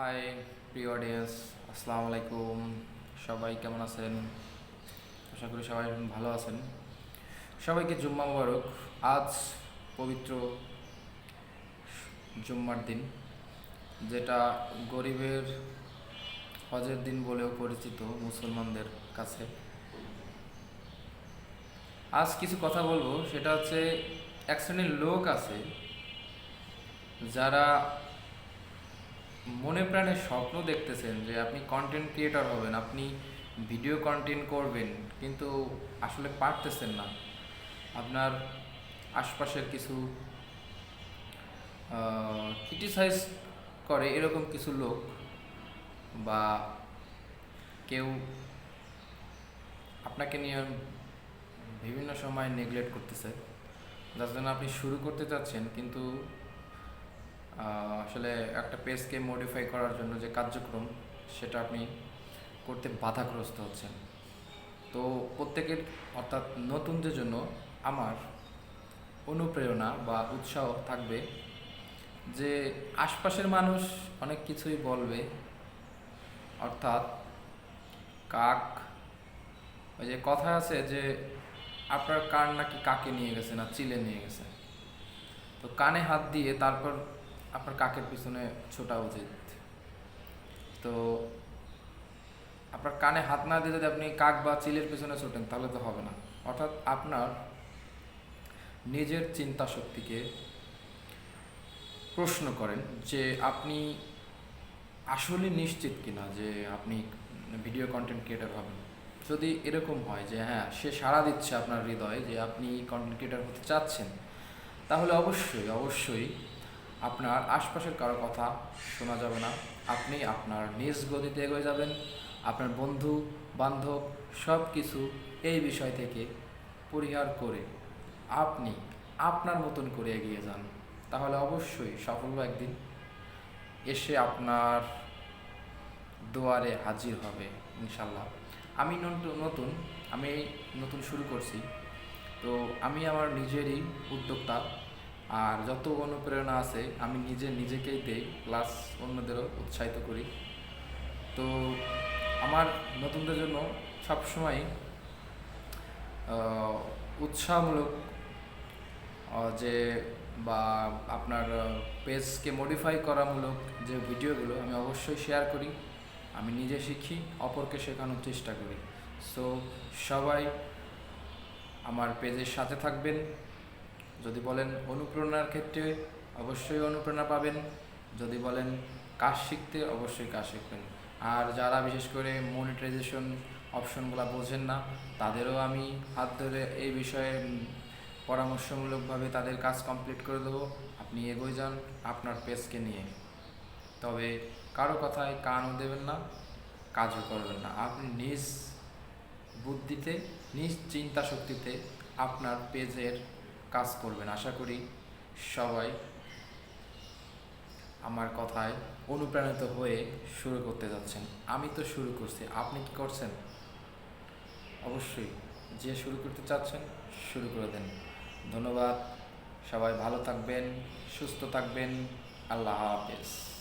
High প্রিয় audience আসসালামু আলাইকুম। সবাই কেমন আছেন? আশা করি সবাই ভালো আছেন। সবাইকে জুম্মা মোবারক। আজ পবিত্র জুম্মার দিন, যেটা গরিবের হজের দিন বলেও পরিচিত মুসলমানদের কাছে। আজ কিছু কথা বলব, সেটা হচ্ছে, এক শ্রেণির লোক আছে, যারা মনে প্রাণে স্বপ্ন দেখতেছেন যে আপনি কন্টেন্ট ক্রিয়েটর হবেন, আপনি ভিডিও কন্টেন্ট করবেন, কিন্তু আসলে পারতেছেন না। আপনার আশপাশের কিছু ক্রিটিসাইজ করে এরকম কিছু লোক বা কেউ আপনাকে নিয়ে বিভিন্ন সময় নেগলেক্ট করতেছে। যার জন্য আপনি শুরু করতে চাচ্ছেন, কিন্তু আসলে একটা পেজকে মডিফাই করার জন্য যে কার্যক্রম, সেটা আপনি করতে বাধাগ্রস্ত হচ্ছেন। তো প্রত্যেকের, অর্থাৎ নতুনদের জন্য আমার অনুপ্রেরণা বা উৎসাহ থাকবে যে আশপাশের মানুষ অনেক কিছুই বলবে, অর্থাৎ কাক, ওই যে কথা আছে যে আপনার কান নাকি কাকে নিয়ে গেছে না চিলে নিয়ে গেছে? তো কানে হাত দিয়ে তারপর আপনার কাকের পিছনে ছোটা উচিত। তো আপনার কানে হাত না দিয়ে যদি আপনি কাক বা চিলের পিছনে ছোটেন, তাহলে তো হবে না। অর্থাৎ আপনার নিজের চিন্তা শক্তিকে প্রশ্ন করেন যে আপনি আসলে নিশ্চিত কিনা যে আপনি ভিডিও কন্টেন্ট ক্রিয়েটার হবেন। যদি এরকম হয় যে হ্যাঁ সে সাড়া দিচ্ছে আপনার হৃদয়ে যে আপনি কন্টেন্ট ক্রিয়েটার হতে চাচ্ছেন, তাহলে অবশ্যই অবশ্যই আপনার আশপাশের কারও কথা শোনা যাবে না। আপনি আপনার নিজ গতিতে এগিয়ে যাবেন। আপনার বন্ধু, বান্ধব সব কিছু এই বিষয় থেকে পরিহার করে আপনি আপনার মতন করে এগিয়ে যান। তাহলে অবশ্যই সাফল্য একদিন এসে আপনার দুয়ারে হাজির হবে ইনশাল্লাহ আমি নতুন আমি নতুন শুরু করছি। তো আমি আমার নিজেরই উদ্যোক্তা। আর যত অনুপ্রেরণা আছে, আমি নিজে নিজেকেই দেই প্লাস অন্যদেরও উৎসাহিত করি। তো আমার নতুনদের জন্য সবসময় উৎসাহমূলক যে বা আপনার পেজকে মডিফাই করামূলক যে ভিডিওগুলো আমি অবশ্যই শেয়ার করি। আমি নিজে শিখি, অপরকে শেখানোর চেষ্টা করি। সো সবাই আমার পেজের সাথে থাকবেন। যদি বলেন অনুপ্রেরণার ক্ষেত্রে অবশ্যই অনুপ্রেরণা পাবেন, যদি বলেন কাজ শিখতে অবশ্যই কাজ শিখবেন। আর যারা বিশেষ করে মনিটাইজেশন অপশনগুলো বোঝেন না, তাদেরও আমি হাত ধরে এই বিষয়ে পরামর্শমূলকভাবে তাদের কাজ কমপ্লিট করে দেবো। আপনি এগোয় যান আপনার পেজকে নিয়ে। তবে কারও কথায় কানও দেবেন না, কাজও করবেন না। আপনি নিজ বুদ্ধিতে, নিজ চিন্তা শক্তিতে আপনার পেজের কাজ করবেন। আশা করি সবাই আমার কথায় অনুপ্রাণিত হয়ে শুরু করতে যাচ্ছেন। আমি তো শুরু করছি। আপনি কি করছেন? অবশ্যই যে শুরু করতে চাচ্ছেন, শুরু করে দেন। ধন্যবাদ। সবাই ভালো থাকবেন, সুস্থ থাকবেন। আল্লাহ হাফেজ।